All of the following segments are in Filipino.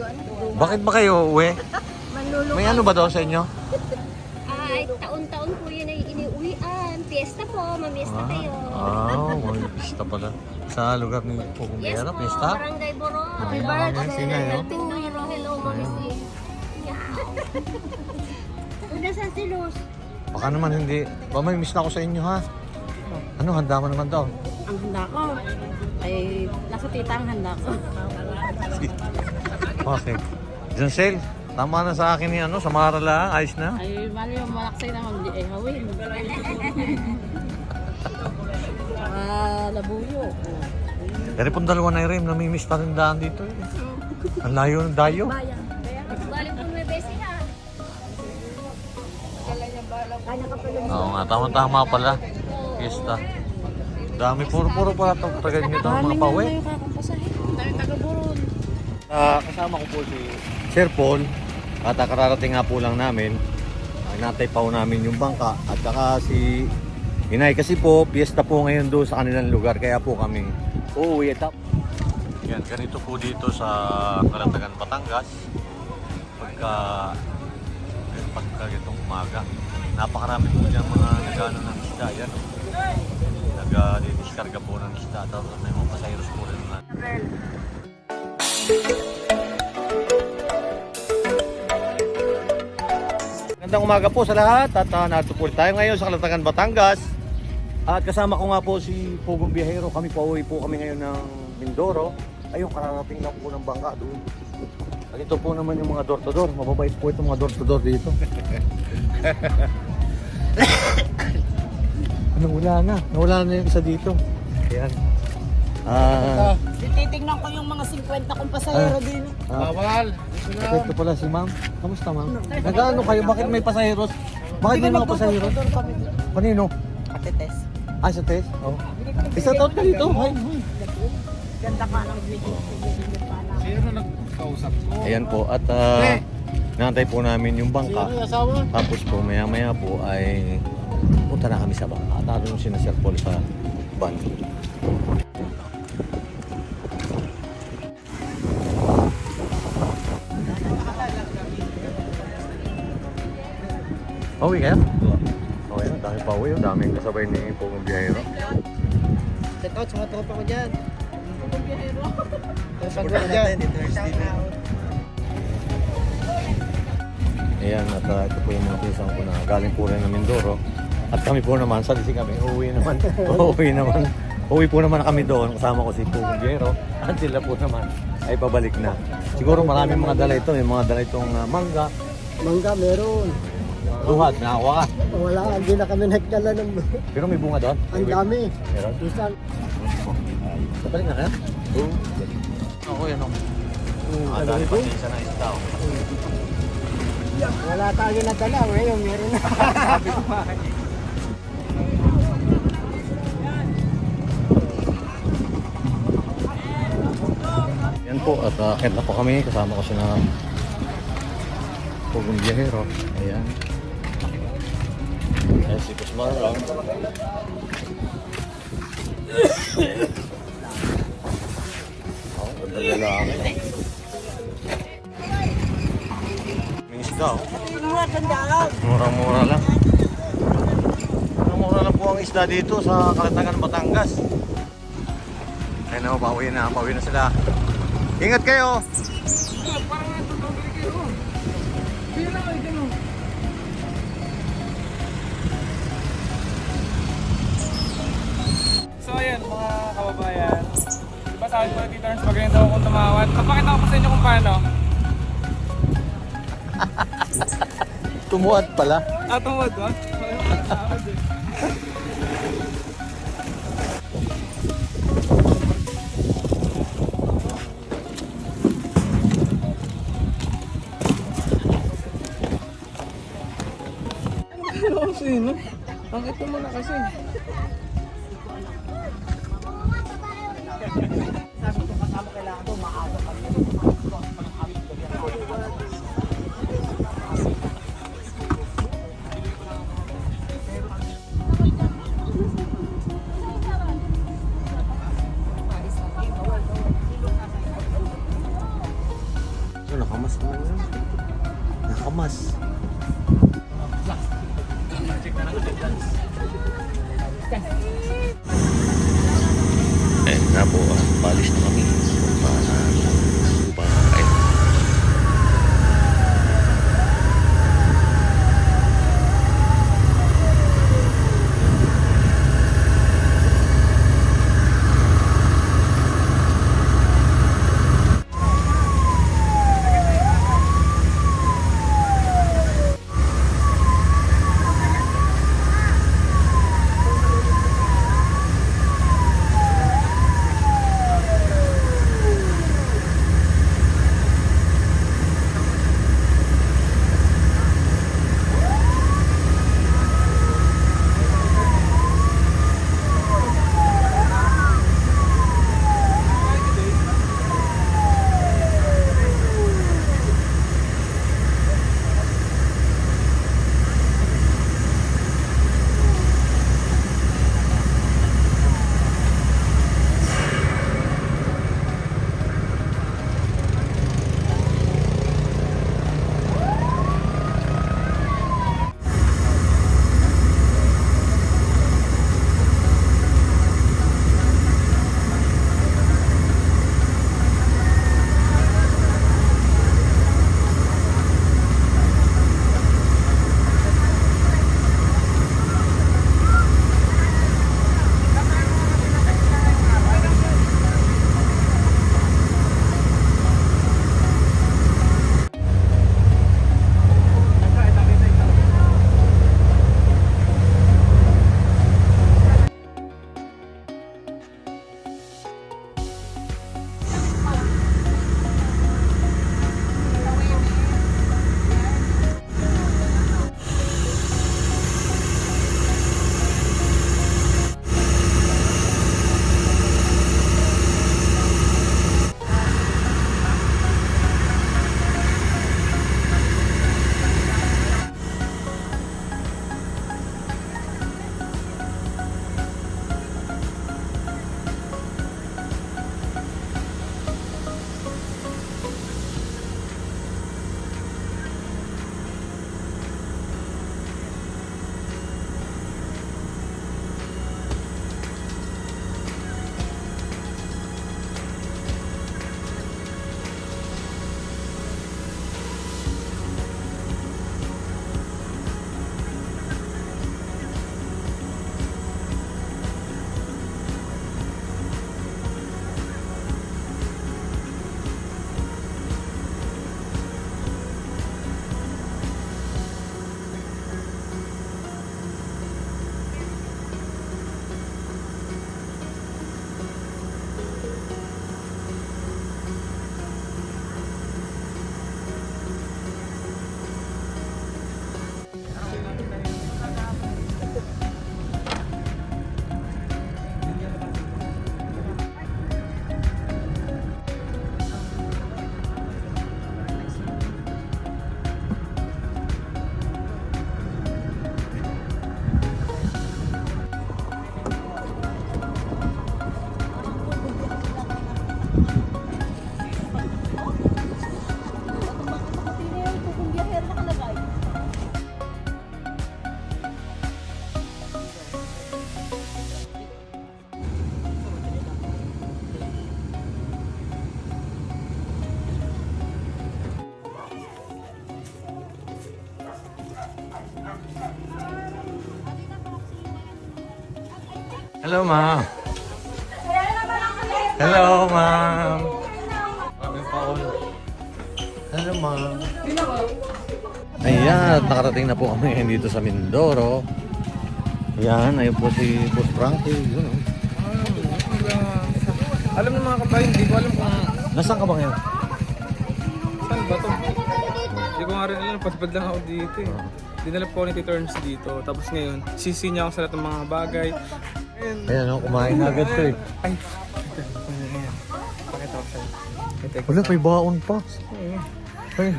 doon. Bakit ba kayo uwi? May ano ba daw sa inyo? Ay, taon-taon po yun ay iniuwian. Fiesta po, mamiesta kayo. Ah, may pista pala. Sa lugar ni Yes Pukumbera, po, pista? Barangay Boro. Happy birthday. yun? Tindoro. Hello, Mami Ayan. Sis. Una sa silos. Baka naman hindi. Ba may miss na ako sa inyo ha? Ano, handa mo naman daw? Ang handa ko ay nasa tita ang handa ko. Okay. Jancel, tama na sa akin ni ano, sa Marala, ayos na. Ay mali yung malaksay naman di ay hawin. Ah, labuyo. Pero pong dalawa na rin, namimiss pa rin daan dito eh. Ang layo ng dayo. Balik po may besi ha. Kanya ka pala. Oo nga, tama-tama pala. Fiesta. Dami, puro-puro pala itong tagal nyo itong mga pauwi. Ah, kasama ko po si Sir Paul at ah, kararating nga po lang namin. Uh, natay pa po namin yung bangka at saka si Inay kasi po, piyesta po ngayon doon sa kanilang lugar kaya po kami uuwi at Yan, ganito po dito sa Kalatagan, Batangas. Pagka pagka itong umaga. Napakarami po dyan mga nagano ng isda. Yan. Nag-discarga po ng isda. Tapos may mga pasayros po rin na Magandang umaga po sa lahat at uh, narito po tayo ngayon sa Kalatagan, Batangas. At kasama ko nga po si Pugong Biyahero. Kami po uwi po kami ngayon ng Mindoro. Ayun, kararating lang po ng bangka doon. At ito po naman yung mga door-to-door. Mababait po itong mga door-to-door dito. Nawala na. Nawala na yung isa dito. Ayan. Ah, Titingnan ko yung mga 50 kong pasahero din. ah, Ito pala si ma'am. Kamusta ma'am? Nagaano kayo? Bakit may pasaheros? Bakit may mga pasaheros? kami. Kanino? Ate Tess. Ah, sa test? Oh. Isa taon ka dito? Ay, Ganda ka ng video. Ayan po. At uh, nantay po namin yung bangka. asawa? Tapos po maya maya po ay punta na kami sa bangka. At naroon si na Sir Paul sa van. Pauwi kayo? Okay, ang dami pa uwi. Ang daming kasabay ni Pugong Biyahero. Check out sa mga tropa ko dyan. Tropa ko dyan. Ayan, at uh, ito po yung mga pinsan ko na galing po rin ng Mindoro. At kami po naman, sa Lisi kami, uuwi naman. uuwi naman. Uuwi po naman kami doon, kasama ko si Pugong Biyahero. At sila po naman ay pabalik na. Siguro maraming mga dala ito. May mga dala itong uh, mangga, Mangga meron. Luhat, nakakuha ka. Wala, hindi na kami nagdala ng... Pero may bunga doon. Ang dami. Meron. Isang... Sabalik na kaya? Oo. Ako yan ako. Ah, dali pa isa na isa tao. Wala tayo nadala. Ngayon, meron na. Yan po, at uh, na po kami. Kasama ko si na Pugong Biyahero. Ayan. Ayan si Kusmar lang. Oh, ganda lalaki. May isda oh. Murang-mura lang. Murang-mura lang po ang isda dito sa Kalatagan, Batangas. Ayun na, pauwi na, pauwi na sila. Ingat kayo! So ayan mga kababayan, diba sabi ko na Tito Ernst magaling daw akong tumawad. Papakita ko po sa inyo kung paano. Tumuad pala. Ah, tumawad ba? Tumawad eh. Ano sino? Bakit mo na kasi? Hello, ma'am. Hello, ma'am. Hello, ma'am. Ayan, nakarating na po kami dito sa Mindoro. Ayan, ayun po si Boss Frankie. Yun, oh. Alam ng mga kabayan, hindi ko alam kung Nasaan ka ba ngayon? saan ba to. Hindi ko nga rin alam, padpad lang ako dito eh. Dinala po ako ni Tito Ernst dito. Tapos ngayon, sisi niya ako sa lahat ng mga bagay. Ayan, oh, kumain na agad to eh. Ay, ito. Ayan. Pakita ko sa'yo. Ito, ito. Wala, may baon pa. Ay,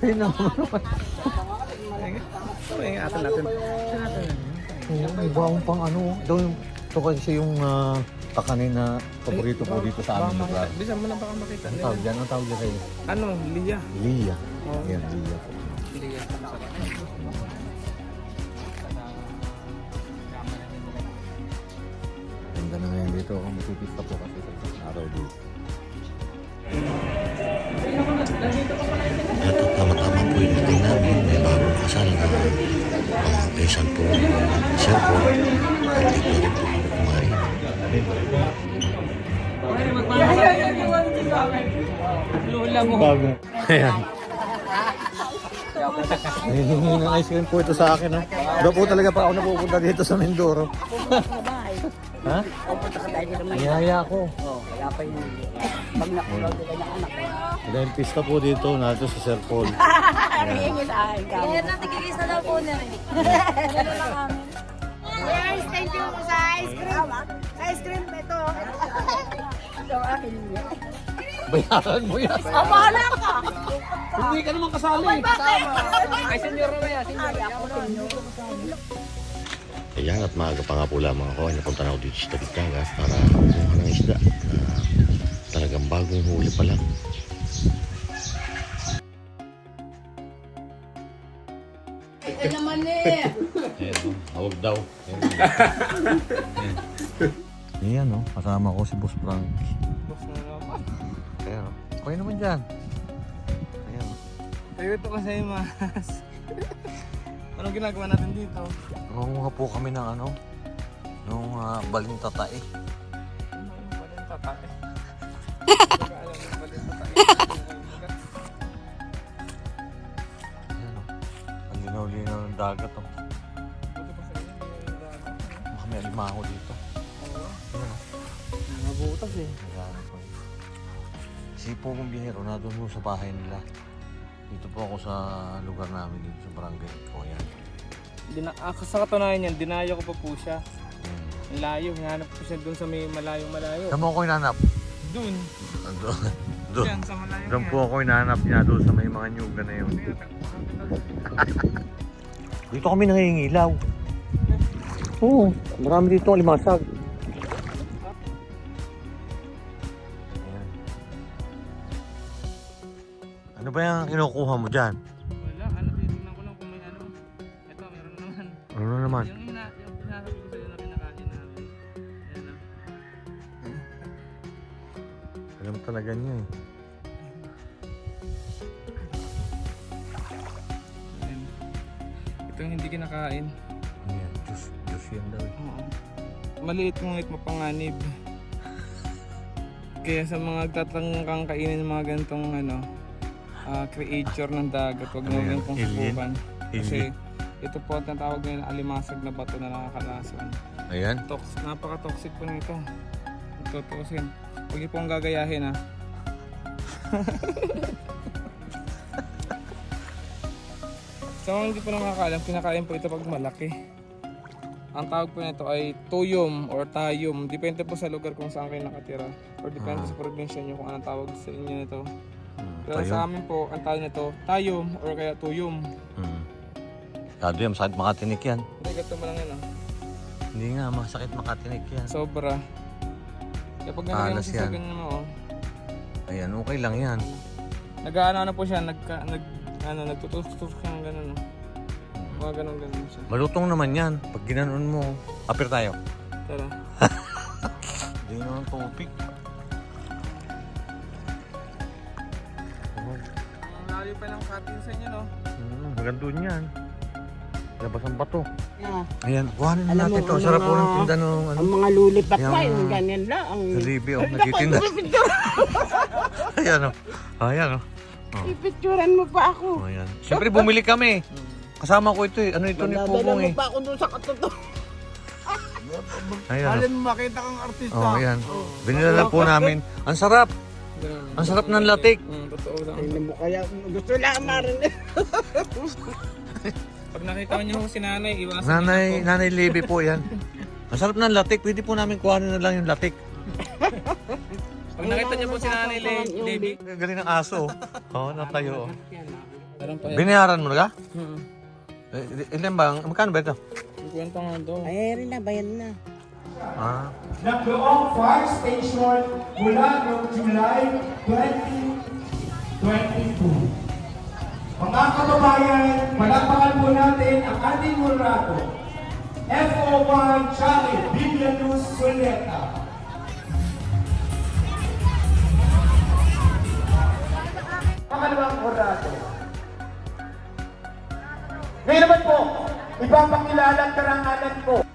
ay naman. Ay, atin natin. Oo, may baon pang ano. Ito, yung- ito kasi yung ah, kakanin na paborito po dito sa aming lugar. Bisa mo na baka makita nila. tawag dyan? Ano tawag dyan kayo? Ano, Lia. Lia. Oo. Yan, Lia po. Lia. Ganda na ngayon dito. Kung matipista po kasi sa araw dito. Ito, tama-tama po yung dating namin. May bagong kasal na mga pesan po Sir po. At dito rin po kami kumain. Lola mo. Bago. Ayan. Hinihingi ng ice cream po ito sa akin ha. Daw po talaga pa ako napupunta dito sa Mindoro. Ha? Pupunta ka tayo nila Iyaya ako. Oh, kaya pa yun. Pag nakulaw nila ng anak ko. Dahil pista po dito, nato sa Sir Paul. Hingin sa akin ka. Kaya natin kikis na daw po na rin. Guys, thank you sa ice cream. Sa ice cream, ito. Ito ang akin. Bayaran mo yan. Oh, bahala ka. Hindi ka naman kasali. Ay, senyor na yan. Ayan at maaga pa nga po lamang ako ay napunta na ako dito sa Tagitangas para kumuha ng isda na talagang bagong huli pa lang. Ito naman eh. Ayan, hawag daw. Ayan o, kasama ko si Boss Frank. Boss na naman. Ayan o, okay naman dyan. Ayan o. Tayo ito kasi mas. Anong ginagawa natin dito? Nangunguha po kami ng ano, nung uh, baling tatae. Ano yung baling tatay? Nag-aalam ng baling tatay. Ayan o, ang linaw-linaw ng dagat o. Buti pa sa inyo, hindi yung daan. Baka may alimango dito. Oo. Ayan o. Mabutas eh. Naghanap ko yun. Si po kong bihero na doon sa bahay nila. Dito po ako sa lugar namin dito sa barangay ko. Ayan. Dina ah, sa katunayan yan, dinayo ko pa po siya. Ayan. Ang layo, hinanap ko siya doon sa may malayong malayo. Saan mo ako hinanap? Doon. Doon. Doon. Yan, sa malayong Doon po ako hinanap niya doon sa may mga nyuga na yun. Dito kami nangingilaw. Oo, marami dito alimasag. Ayan. Ba yung kinukuha mo dyan? Wala, ano, titignan ko lang kung may ano. Ito, meron naman. Ano na naman? Yung, hina, yung sinasabi ko sa'yo na pinakain namin. Ayan ah. Alam talaga niya eh. Ayan. Ito yung hindi kinakain. Ayan, Diyos, Diyos yan daw eh. Oo. Maliit ngunit mapanganib. Kaya sa mga tatangkang kainin ng mga ganitong ano, ah, creature ng dagat, huwag Ano rin pong Alien? subukan. Kasi Alien? ito po ang tinatawag nila alimasag na bato na nakakalason. Ayan. Tox, napaka-toxic po nito. Tutusin. Huwag niyo pong gagayahin ha. Sa mga hindi po nakakaalam, kinakain po ito pag malaki. Ang tawag po nito ay tuyom or tayom. Depende po sa lugar kung saan kayo nakatira. Or depende Ah. sa probinsya nyo kung anong tawag sa inyo nito. Pero tayo. sa amin po, ang tawag nito, tayom or kaya tuyom. Hmm. Kado yan, masakit makatinik yan. Hindi, gato mo lang yan ah. Hindi nga, masakit makatinik yan. Sobra. Kaya pag nalagyan mo Alas siya sa yan. ganyan mo, oh. Ayan, okay lang yan. Nag-ano na po siya, nagka, nag, ano, nagtutustos siya ng gano'n. No? Mga gano'n gano'n siya. Malutong naman yan. Pag ginanon mo, apir tayo. Tara. Hindi naman tubig. Ang layo pa ng cutting sa inyo, no? hmm, hanggang doon yan. Labas ang bato. Ah, Ayan, kuhanin na natin mo, to. Sarap po ng tinda ng ano. ang mga lulipat pa, yung ganyan lang. Ang... Nalibi, oh, nagtitinda. Ayan, oh. Ayan, oh. Oh, Ipicturan mo pa ako. oh, ayan. Siyempre, bumili kami. Kasama ko ito eh. Ano ito ni Nadala Pugong mo eh. pa ako doon sa katoto. Ayan, oh. mo makita kang artista. Oh, ayan. Binilala po namin. Ang sarap. Ang sarap ng latik. Mm, totoo lang. Tingnan mo kaya, gusto lang marinig. Pag nakita niyo si nanay, iwasan niyo Nanay, na po. nanay Libby po yan. Ang sarap ng latik. Pwede po namin kuhanin na lang yung latik. Pag nakita niyo po si nanay Le- Levi, Galing ng aso. Oo, oh, natayo. oh. pa yan. Binayaran mo na ka? Hmm. Eh, ilan ba? Magkano ba ito? Ang kwenta nga daw. Ay, rin na, bayan na. Ah. Ng Loong Fire Station mula noong July 2022. Mga kababayan, palapakan po natin ang ating murado. FO1 Charlie Villanus Soleta. Pangalawang murado. Ngayon naman po, ipapakilala ang karangalan ko.